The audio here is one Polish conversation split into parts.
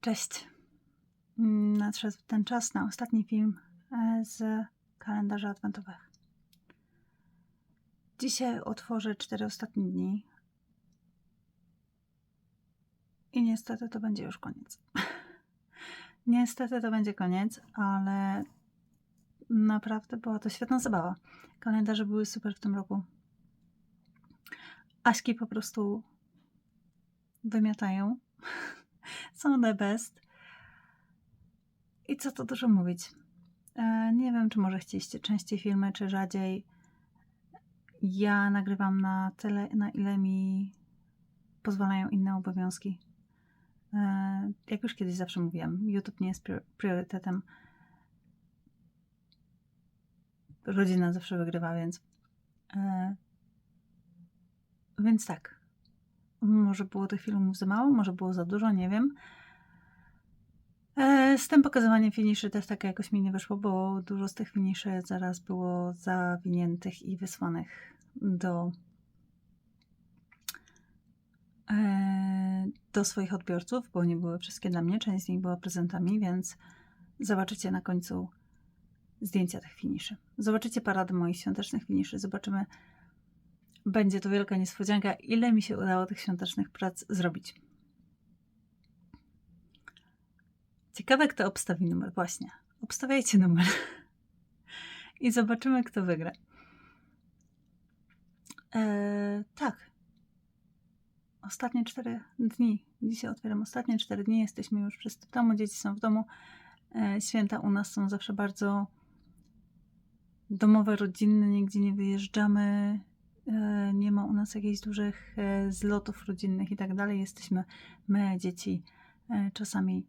Cześć. Mm, Nadszedł ten czas na ostatni film e, z kalendarza adwentowego. Dzisiaj otworzę cztery ostatnie dni. I niestety to będzie już koniec. niestety to będzie koniec, ale naprawdę była to świetna zabawa. Kalendarze były super w tym roku. Aśki po prostu wymiatają. Są the best. I co tu dużo mówić. E, nie wiem, czy może chcieliście częściej filmy, czy rzadziej. Ja nagrywam na tyle, na ile mi pozwalają inne obowiązki. E, jak już kiedyś zawsze mówiłam, YouTube nie jest prior- priorytetem. Rodzina zawsze wygrywa, więc. E, więc tak. Może było tych filmów za mało, może było za dużo, nie wiem. E, Z tym pokazywaniem finiszy też tak jakoś mi nie wyszło, bo dużo z tych finiszy zaraz było zawiniętych i wysłanych do, e, do swoich odbiorców, bo nie były wszystkie dla mnie, część z nich była prezentami, więc zobaczycie na końcu zdjęcia tych finiszy. Zobaczycie paradę moich świątecznych finiszy. Zobaczymy, będzie to wielka niespodzianka, ile mi się udało tych świątecznych prac zrobić. Ciekawe, kto obstawi numer. Właśnie. Obstawiajcie numer. I zobaczymy, kto wygra. Eee, tak. Ostatnie cztery dni. Dzisiaj otwieram ostatnie cztery dni. Jesteśmy już wszyscy w domu. Dzieci są w domu. E, święta u nas są zawsze bardzo domowe, rodzinne. Nigdzie nie wyjeżdżamy. E, nie ma u nas jakichś dużych e, zlotów rodzinnych i tak dalej. Jesteśmy my, dzieci, e, czasami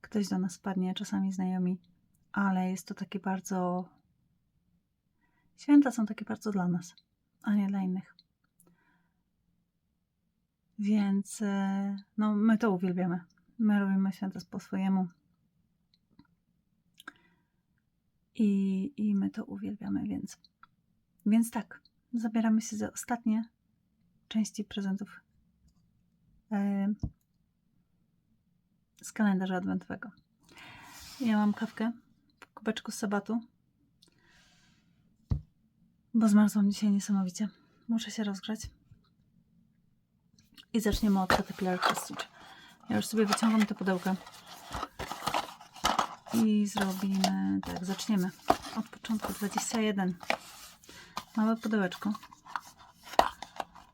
ktoś do nas wpadnie, czasami znajomi, ale jest to takie bardzo. Święta są takie bardzo dla nas, a nie dla innych. Więc no, my to uwielbiamy. My robimy święta po swojemu. I, I my to uwielbiamy, więc. Więc tak, zabieramy się za ostatnie części prezentów z kalendarza adwentowego. Ja mam kawkę w kubeczku z sabatu, bo zmarzłam dzisiaj niesamowicie. Muszę się rozgrzać. I zaczniemy od Caterpillar Prestige. Ja już sobie wyciągam te pudełka. I zrobimy, tak, zaczniemy od początku 21. Małe pudełeczko.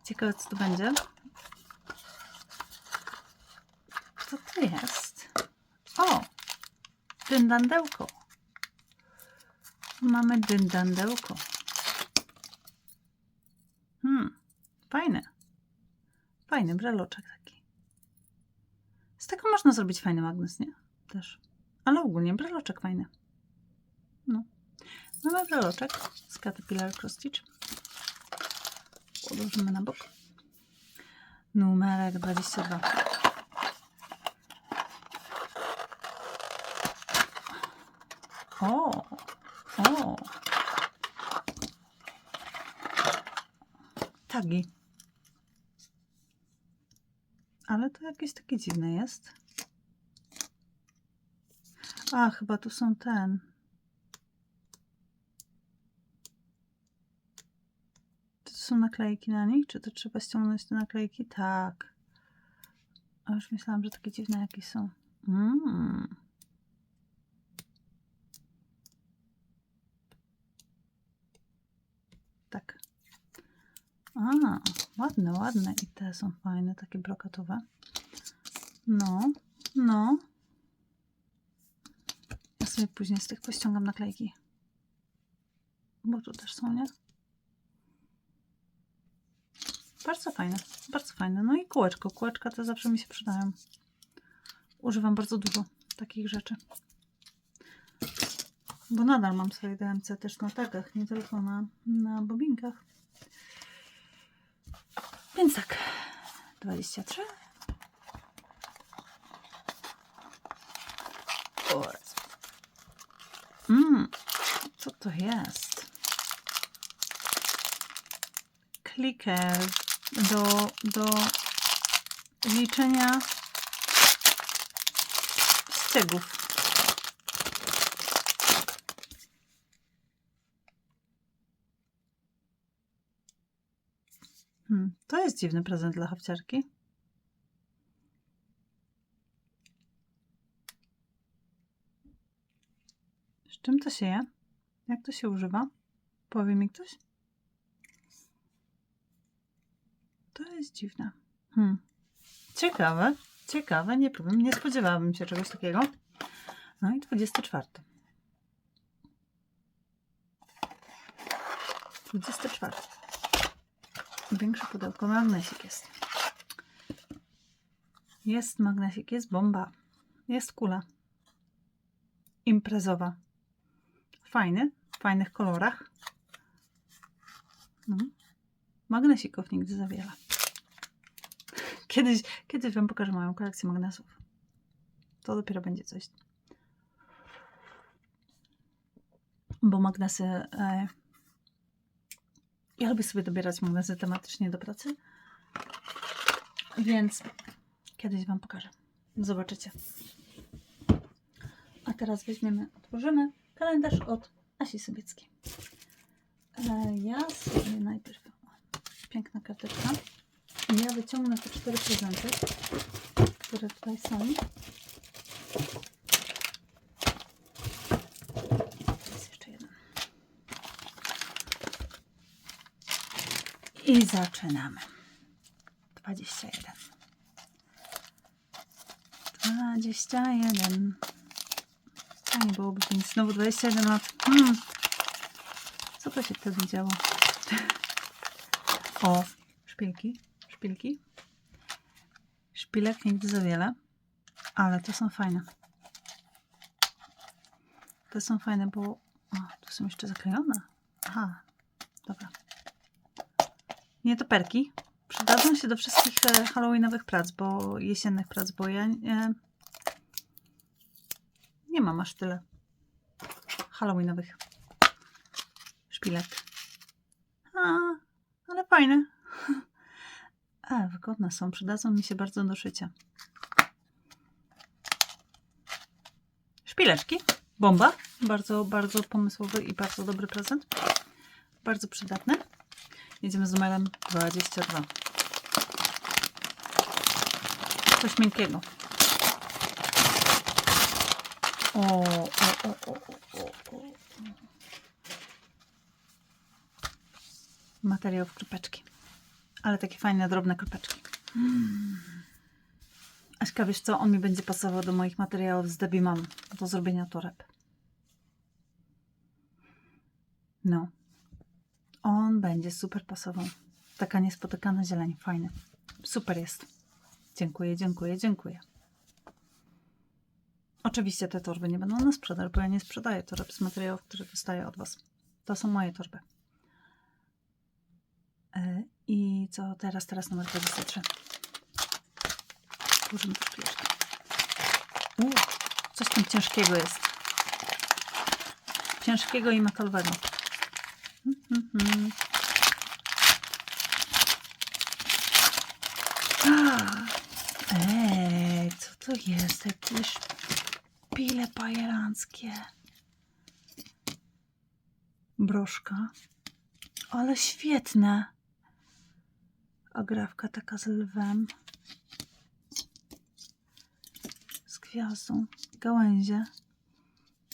Ciekawe, co to będzie. Co to jest? O! Dyndandełko. Mamy dyndandełko. Hmm, fajny. Fajny breloczek taki. Z tego można zrobić fajny magnes, nie? Też. Ale ogólnie breloczek fajny. No. Mamy breloczek z Caterpillar Cross Stitch. Odłożymy na bok. Numerek 22. O, o. Tagi. Ale to jakieś takie dziwne jest. A, chyba tu są ten. Czy to są naklejki na nich? Czy to trzeba ściągnąć te naklejki? Tak. A już myślałam, że takie dziwne jakieś są. Mmm. Tak. A, ładne, ładne. I te są fajne, takie brokatowe. No, no. Ja sobie później z tych pościągam naklejki. Bo tu też są, nie? Bardzo fajne, bardzo fajne. No i kółeczko. Kółeczka te zawsze mi się przydają. Używam bardzo dużo takich rzeczy. Bo nadal mam swoje DMC też na tagach, nie tylko na, na bobinkach. Więc tak, 23. O, Mmm, co to jest? Kliker do, do liczenia ściegów. Hmm, to jest dziwny prezent dla chawciarki. Z czym to się je? Jak to się używa? Powie mi ktoś? To jest dziwne. Hmm. Ciekawe, ciekawe, nie powiem, nie spodziewałabym się czegoś takiego. No i 24. 24. Większe pudełko, magnesik jest. Jest magnesik, jest bomba. Jest kula. Imprezowa. Fajny, w fajnych kolorach. No. Magnesików nigdy za wiele. Kiedyś, kiedyś Wam pokażę moją kolekcję magnesów. To dopiero będzie coś. Bo magnesy. E, ja lubię sobie dobierać magnesy tematycznie do pracy. Więc kiedyś Wam pokażę. Zobaczycie. A teraz weźmiemy, otworzymy kalendarz od Asi Sobieckiej. E, ja sobie najpierw. Piękna karteczka. I ja wyciągnę te cztery prezenty, które tutaj są. Jest jeszcze jeden. I zaczynamy. 21. 21. Fajnie byłoby mieć znowu 21 lat. Hmm. Co to się wtedy działo? O, szpilki, szpilki. Szpilek nigdy za wiele, ale to są fajne. Te są fajne, bo... O, tu są jeszcze zaklejone. Aha, dobra. Nie to perki. Przydadzą się do wszystkich e, halloweenowych prac, bo jesiennych prac, bo ja nie, nie mam aż tyle halloweenowych szpilek. Fajne. A, wygodne są. Przydadzą mi się bardzo do szycia. Szpileczki. Bomba. Bardzo, bardzo pomysłowy i bardzo dobry prezent. Bardzo przydatny. Jedziemy z numerem 22. Coś miękkiego. O, o, o, o, o, o, o. Materiał w kropeczki. Ale takie fajne, drobne kropeczki. Mm. Aśka, wiesz co? On mi będzie pasował do moich materiałów z Debbie Mam do zrobienia toreb. No. On będzie super pasował. Taka niespotykana zieleń. Fajny. Super jest. Dziękuję, dziękuję, dziękuję. Oczywiście te torby nie będą na sprzedaż, bo ja nie sprzedaję toreb z materiałów, które dostaję od Was. To są moje torby. E, I co teraz? Teraz numer 23. Włożymy tu szpileczki. U, coś tam ciężkiego jest. Ciężkiego i metalowego. Mhm, mhm. A, Ej, co to jest? Jakieś szpile bajeranckie. Broszka. Ale świetne. Agrafka taka z lwem. Z gwiazdą. Gałęzie.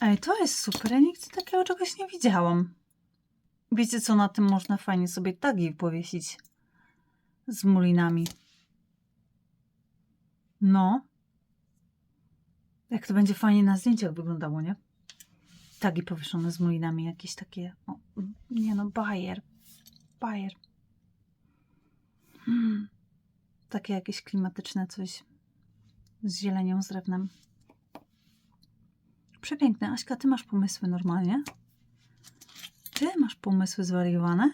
Ej, to jest super. Ja nigdy takiego czegoś nie widziałam. Wiecie co, na tym można fajnie sobie tagi powiesić. Z mulinami. No. Jak to będzie fajnie na zdjęciach wyglądało, nie? Tagi powieszone z mulinami, jakieś takie. O, nie no, bajer. Bajer. Takie jakieś klimatyczne coś z zielenią, z drewnem. Przepiękne. Aśka, ty masz pomysły normalnie? Ty masz pomysły zwariowane?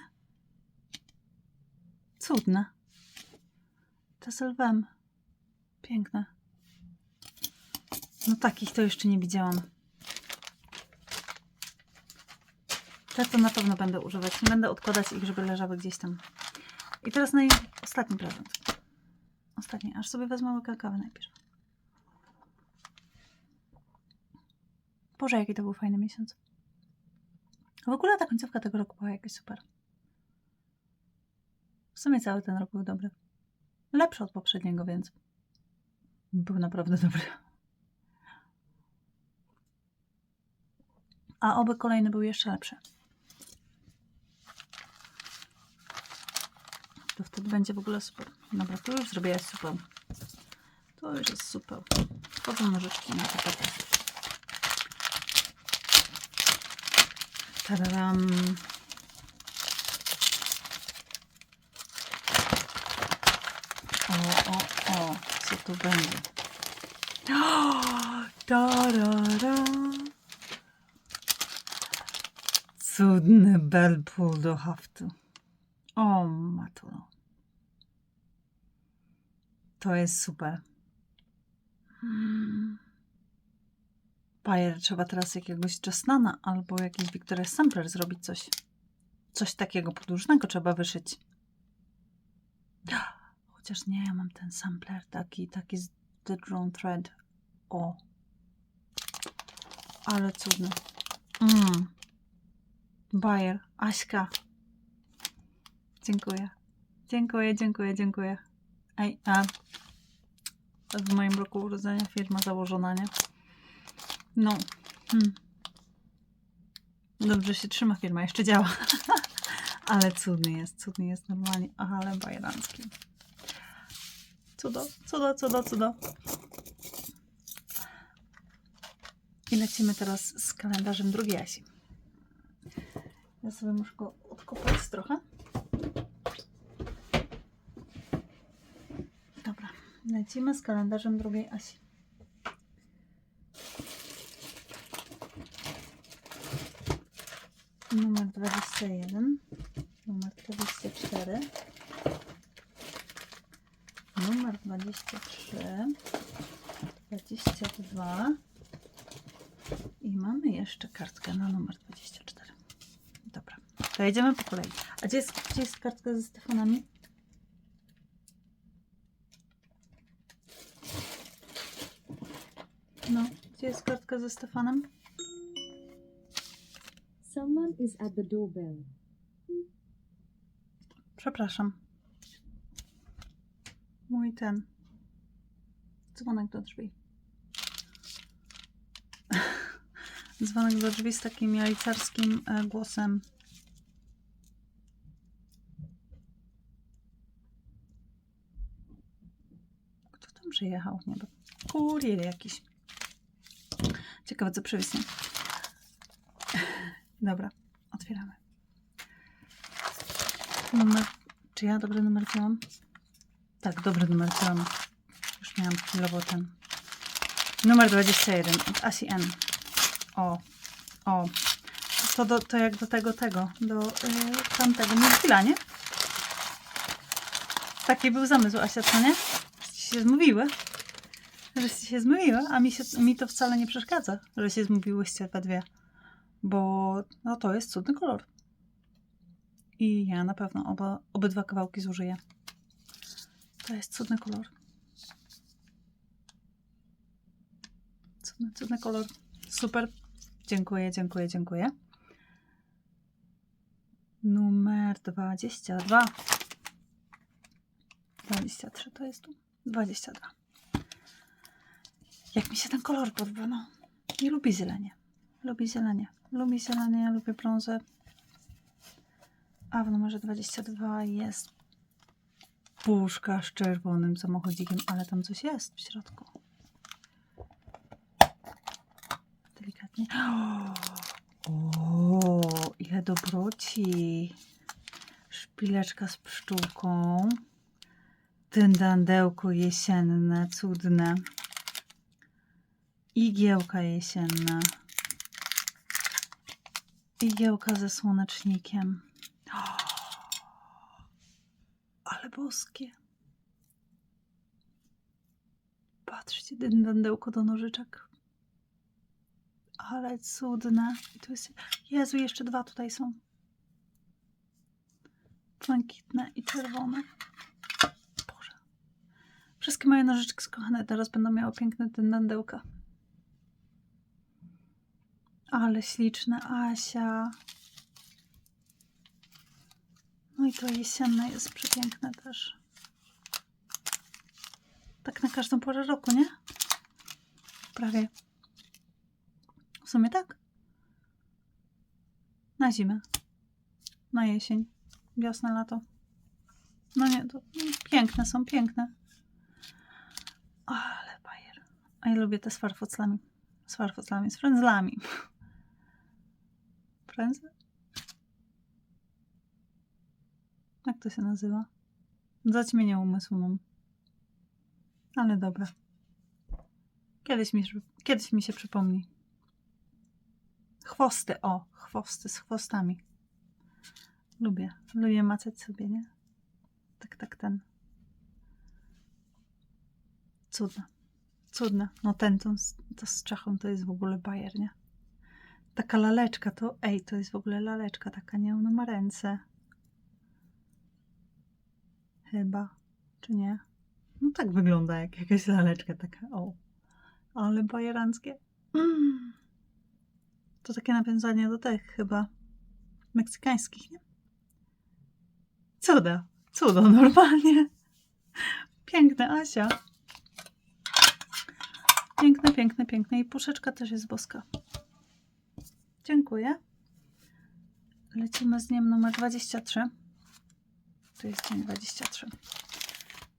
Cudne. To z lwem. Piękne. No takich to jeszcze nie widziałam. Te to na pewno będę używać. Nie będę odkładać ich, żeby leżały gdzieś tam. I teraz naj... ostatni prezent. Ostatni. Aż sobie wezmę łyka kawy najpierw. Boże, jaki to był fajny miesiąc. W ogóle ta końcówka tego roku była jakaś super. W sumie cały ten rok był dobry. Lepszy od poprzedniego, więc był naprawdę dobry. A oby kolejny był jeszcze lepszy. To wtedy będzie w ogóle super. Dobra, tu już zrobiłaś super. To już jest super. Wchodzą nożyczki na tapetę. Tadam. O, o, o, co tu będzie? Tarara. Cudny belpul do haftu. O, matulo. To jest super. Bajer, trzeba teraz jakiegoś Justnana albo jakiś Victoria's Sampler zrobić coś. Coś takiego podłużnego trzeba wyszyć. Chociaż nie, ja mam ten sampler taki, taki z The Drone Thread. O. Ale cudny. Mm. Bajer, Aśka. Dziękuję. Dziękuję, dziękuję, dziękuję. A w moim roku urodzenia firma założona, nie? No. Hmm. Dobrze się trzyma firma, jeszcze działa. Ale cudny jest, cudny jest normalnie, ale bajerancki. Cudo, cudo, cudo, cudo. I lecimy teraz z kalendarzem drugiej Asi. Ja sobie muszę go odkopać trochę. Dobra, lecimy z kalendarzem drugiej Asi. Numer 21, numer 24, numer 23, 22 i mamy jeszcze kartkę na numer 24. Dobra, to jedziemy po kolei. A gdzie jest, gdzie jest kartka ze Stefanami? No, kartka ze Stefanem? Someone is at the doorbell. Przepraszam. Mój ten. Dzwonek do drzwi. Dzwonek do drzwi z takim jajcarskim e, głosem. Kto tam przyjechał? Nie, bo kurier jakiś. Ciekawe, co przywiśnie. Dobra, otwieramy. Numer. Czy ja dobry numer wziąłam? Tak, dobry numer wziąłam. Już miałam chwilowo ten. Numer 21 od Asi N. O, o. To, do, to jak do tego, tego, do yy, tamtego Milkila, nie? Taki był zamysł, Asia, co nie? Żeście się zmówiły. Żeście się zmówiły, a mi, się, mi to wcale nie przeszkadza, że się zmówiłyście we dwie. Bo no to jest cudny kolor. I ja na pewno oba, obydwa kawałki zużyję. To jest cudny kolor. Cudny, cudny kolor. Super. Dziękuję, dziękuję, dziękuję. Numer 22. 23 to jest tu. 22. Jak mi się ten kolor podoba, no. Nie lubi zielenie. Lubi zielenie. Lubi zielenie, lubię brązę. A w numerze 22 jest puszka z czerwonym samochodzikiem, ale tam coś jest w środku. Delikatnie. O, ile dobroci. Szpileczka z pszczółką. Tyndandełko jesienne, cudne. Igiełka jesienna. Igiełka ze słonecznikiem. Ale boskie. Patrzcie, dyndandełko do nożyczek. Ale cudne. Tu jest... Jezu, jeszcze dwa tutaj są. Błękitne i czerwone. Boże. Wszystkie moje nożyczki skochane teraz będą miały piękne dyndandełka. Ale śliczna Asia. No i to jesienne jest przepiękne też. Tak na każdą porę roku, nie? Prawie. W sumie tak. Na zimę. Na jesień. Wiosnę, lato. No nie, to piękne są, piękne. Ale bajer. A ja lubię te z farfoclami. Z farfoclami, z frędzlami. Frędzle? Jak to się nazywa? Zaćmienie umysłu mam. Ale dobra. Kiedyś mi, kiedyś mi się przypomni. Chwosty, o, chwosty z chwostami. Lubię, lubię macać sobie, nie? Tak, tak, ten. Cudne. Cudne. No ten to, to z czachą to jest w ogóle bajer, nie? Taka laleczka to, ej, to jest w ogóle laleczka taka, nie? Ona ma ręce. Chyba. Czy nie? No tak wygląda jak jakaś laleczka taka, o. Ale bajeranckie. Mm. To takie nawiązanie do tych chyba meksykańskich, nie? Cuda. Cudo, normalnie. Piękne, Asia. Piękne, piękne, piękne. I puszeczka też jest boska. Dziękuję. Lecimy z dniem numer 23. To jest dzień 23.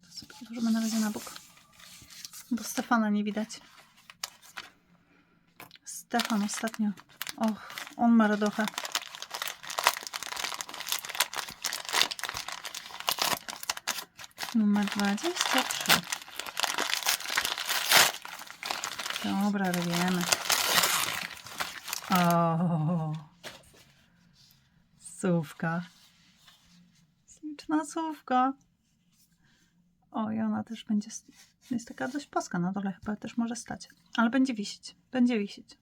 To sobie na razie na bok. Bo Stefana nie widać. Stefan ostatnio. Och, on ma radochę. Numer 23. Dobra, robimy. O, słówka. Śliczna słówka. O, i ona też będzie. Jest taka dość płaska na dole, chyba też może stać. Ale będzie wisieć. Będzie wisieć.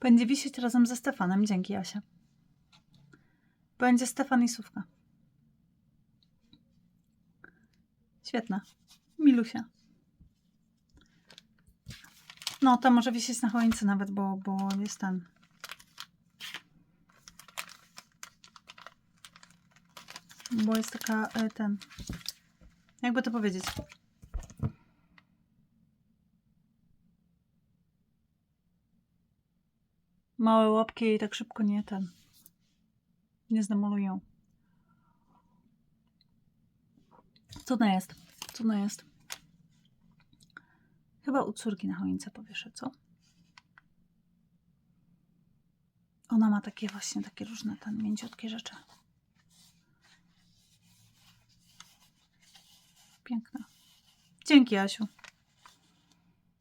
Będzie wisieć razem ze Stefanem. Dzięki, Asia. Będzie Stefan i słówka. Świetna. Milusia. No, to może wisieć na choince nawet, bo, bo jest ten. Bo jest taka, e, ten. Jakby to powiedzieć. Małe łapki i tak szybko nie ten. Nie zdemolują. Cudna jest. Cudna jest. Chyba u córki na choince powieszę, co? Ona ma takie właśnie, takie różne ten mięciutkie rzeczy. Piękne. Dzięki, Asiu.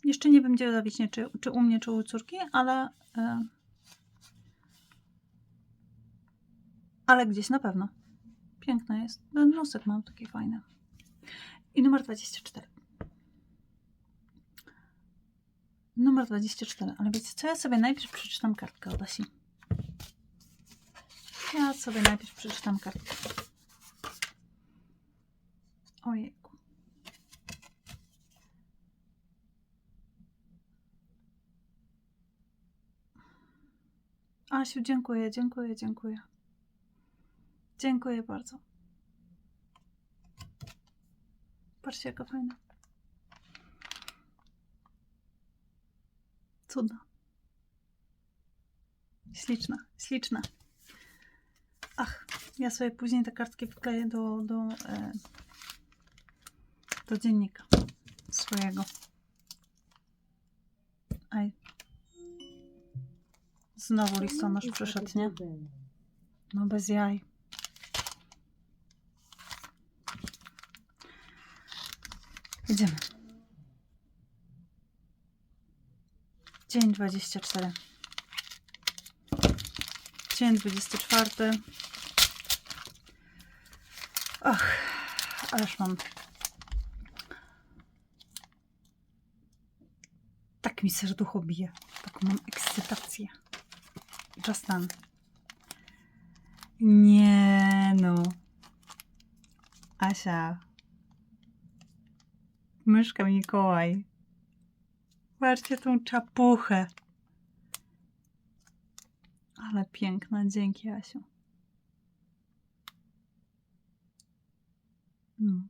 Jeszcze nie wiem, gdzie zawiśnie, czy, czy u mnie, czy u córki, ale... E, ale gdzieś na pewno. Piękna jest. Ten nosek mam taki fajny. I numer 24. Numer 24. Ale wiecie co? Ja sobie najpierw przeczytam kartkę od Asi. Ja sobie najpierw przeczytam kartkę. Ojejku. Asiu, dziękuję, dziękuję, dziękuję. Dziękuję bardzo. Patrzcie, jaka fajna. Cudna. Śliczna, śliczna. Ach, ja sobie później te kartki wkleję do, do, e, do dziennika swojego. Znowu listonosz przyszedł, nie? No bez jaj. Idziemy. Dzień 24. Dzień 24. Ach, ależ mam. Tak mi serducho bije. Taką mam ekscytację. Just done. Nie no. Asia. Myszka Mikołaj. Patrzcie tą czapuchę. Ale piękna, dzięki Asiu. Mm.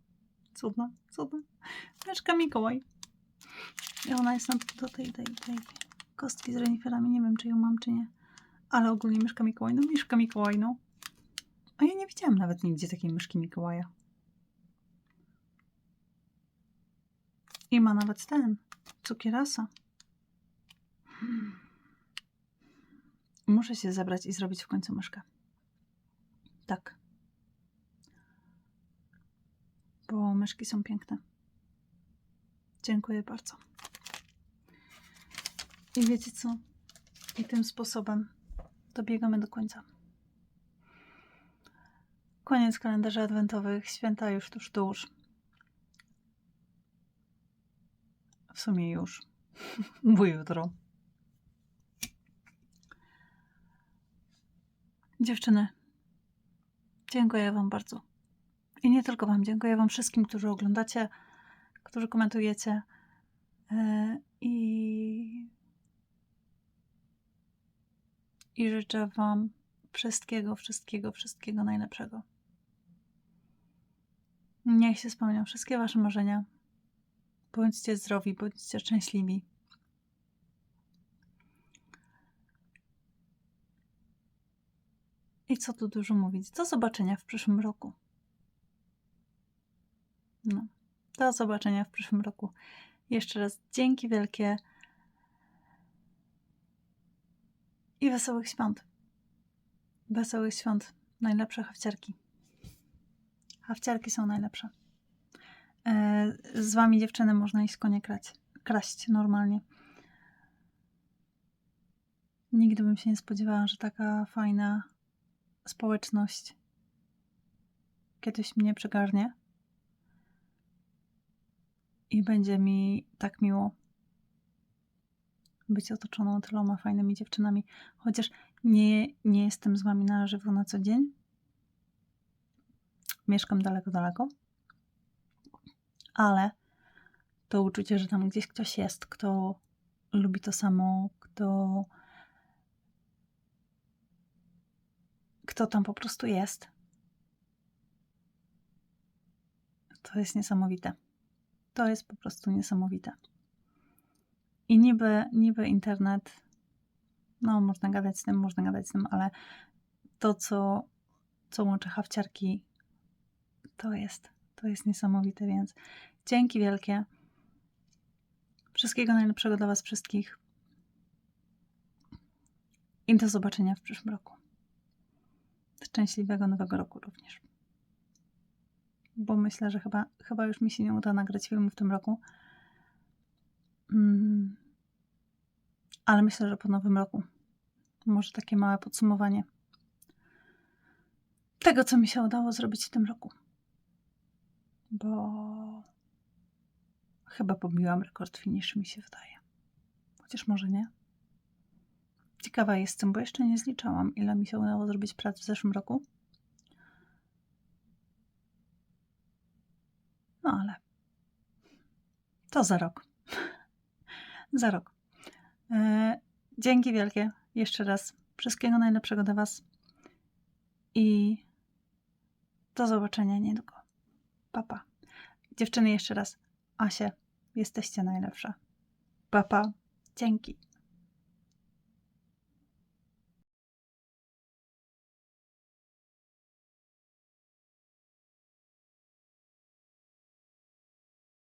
Cudna, cudna. Myszka Mikołaj. I ona jest na, do tej, tej, tej kostki z reniferami. Nie wiem, czy ją mam, czy nie. Ale ogólnie myszka Mikołaj. No, myszka Mikołaj, no. A ja nie widziałam nawet nigdzie takiej myszki Mikołaja. I ma nawet ten, cukierasa. Muszę się zebrać i zrobić w końcu myszkę. Tak. Bo myszki są piękne. Dziękuję bardzo. I wiecie co? I tym sposobem dobiegamy do końca. Koniec kalendarzy adwentowych, święta już tuż, tuż. W sumie już, bo jutro. Dziewczyny, dziękuję Wam bardzo. I nie tylko Wam, dziękuję Wam wszystkim, którzy oglądacie, którzy komentujecie. E, I, I życzę Wam wszystkiego, wszystkiego, wszystkiego najlepszego. Niech się spełnią wszystkie Wasze marzenia. Bądźcie zdrowi, bądźcie szczęśliwi. I co tu dużo mówić? Do zobaczenia w przyszłym roku. No, do zobaczenia w przyszłym roku. Jeszcze raz dzięki wielkie i wesołych świąt. Wesołych świąt. Najlepsze hawciarki. Hawciarki są najlepsze. E, Z wami dziewczyny można iść konie krać, kraść normalnie. Nigdy bym się nie spodziewała, że taka fajna społeczność kiedyś mnie przygarnie i będzie mi tak miło być otoczoną tyloma fajnymi dziewczynami. Chociaż nie, nie jestem z wami na żywo na co dzień. Mieszkam daleko, daleko. Ale to uczucie, że tam gdzieś ktoś jest, kto lubi to samo, kto, kto tam po prostu jest, to jest niesamowite. To jest po prostu niesamowite. I niby, niby internet, no można gadać z tym, można gadać z tym, ale to, co, co łączy hawciarki, to jest, to jest niesamowite, więc dzięki wielkie. Wszystkiego najlepszego dla Was wszystkich. I do zobaczenia w przyszłym roku. Szczęśliwego nowego roku również. Bo myślę, że chyba, chyba już mi się nie uda nagrać filmu w tym roku. Mm. Ale myślę, że po nowym roku. Może takie małe podsumowanie tego, co mi się udało zrobić w tym roku. Bo chyba pobiłam rekord finish, mi się wydaje. Chociaż może nie. Ciekawa jestem, bo jeszcze nie zliczałam, ile mi się udało zrobić prac w zeszłym roku. No ale to za rok. za rok. E, dzięki wielkie. Jeszcze raz. Wszystkiego najlepszego dla Was. I do zobaczenia niedługo. Papa. Pa. Dziewczyny, jeszcze raz. Asie, jesteście najlepsze. Papa. Pa. Dzięki.